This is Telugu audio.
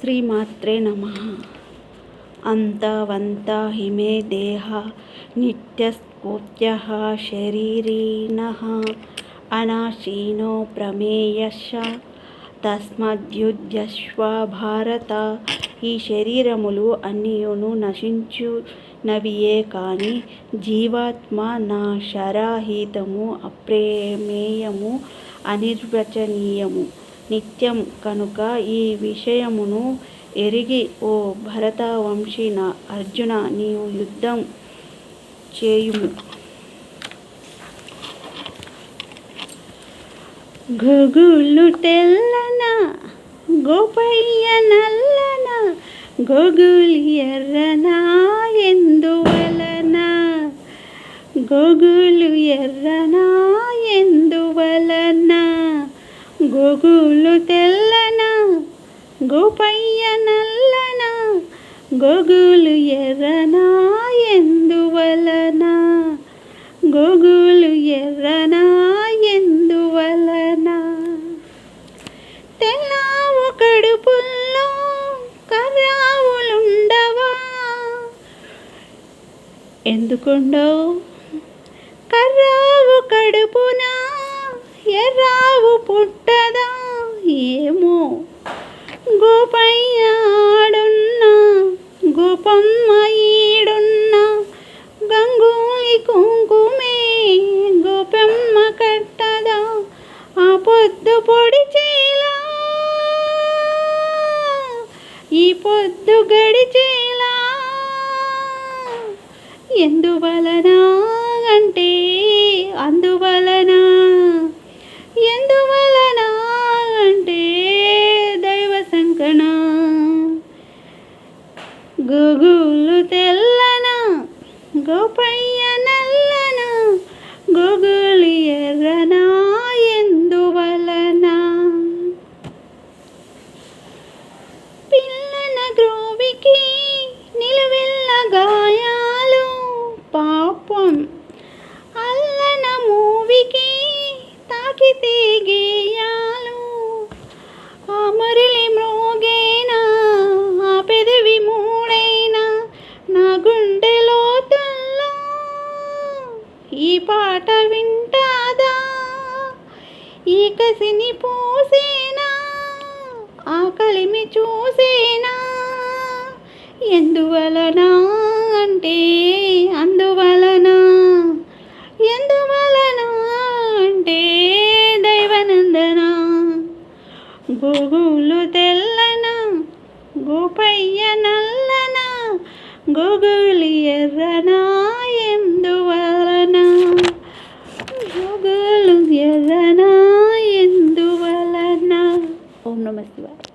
శ్రీమాత్రే నమ అంతవంత హిమే దేహ నిత్యస్ఫూర్త్య శరీరీణ అనాశీనో ప్రమేయశ తస్మద్యుద్యశ్వ భారత ఈ శరీరములు అన్నియును నశించునవియే కానీ జీవాత్మ నా శరాహీతము అప్రమేయము అనిర్వచనీయము. నిత్యం కనుక ఈ విషయమును ఎరిగి ఓ భరతవంశీ అర్జున నీవు యుద్ధం చేయుము. గోగులు తెల్లన గోపయ్య నల్లన గొగులు ఎర్రన ఎందువలన గోగులు ఎర్రన గోగులు తెల్లన గోపయ్య నల్లన గోగులు ఎర్రనా ఎందువలన గోగులు ఎర్రనా ఎందువలన తెల్లావు కడుపుల్లో కర్రావులుండవా? ఎందుకుండవు? కర్రావు కడుపున ఎర్రావు పుట్ట? ఏమో? గోపయ్య గోపమ్మ ఈడున్నా గంగూలి కుంకుమే గోపమ్మ కట్టదా ఆ పొద్దు పొడి చేలా. ఈ పొద్దు గడిచేలా ఎందువలన అంటే అందువలన తెల్లన గోపయ్య నల్లన గొగులి ఎర్రనా ఎందువలన పిల్లన గ్రోవికి నిలువెల్ల గాయాలు పాపం అల్లన మూవికి తాకితే గేయా పాట వింటాదా? ఈ కసిని పూసేనా? ఆకలిమి చూసేనా? ఎందువలన అంటే అందువలన? ఎందువలన అంటే దైవనందన? గోగులు తెల్లన? గోపయ్య నల్లన? గోగులు ఎర్రనా? గోగులు ఎర్రన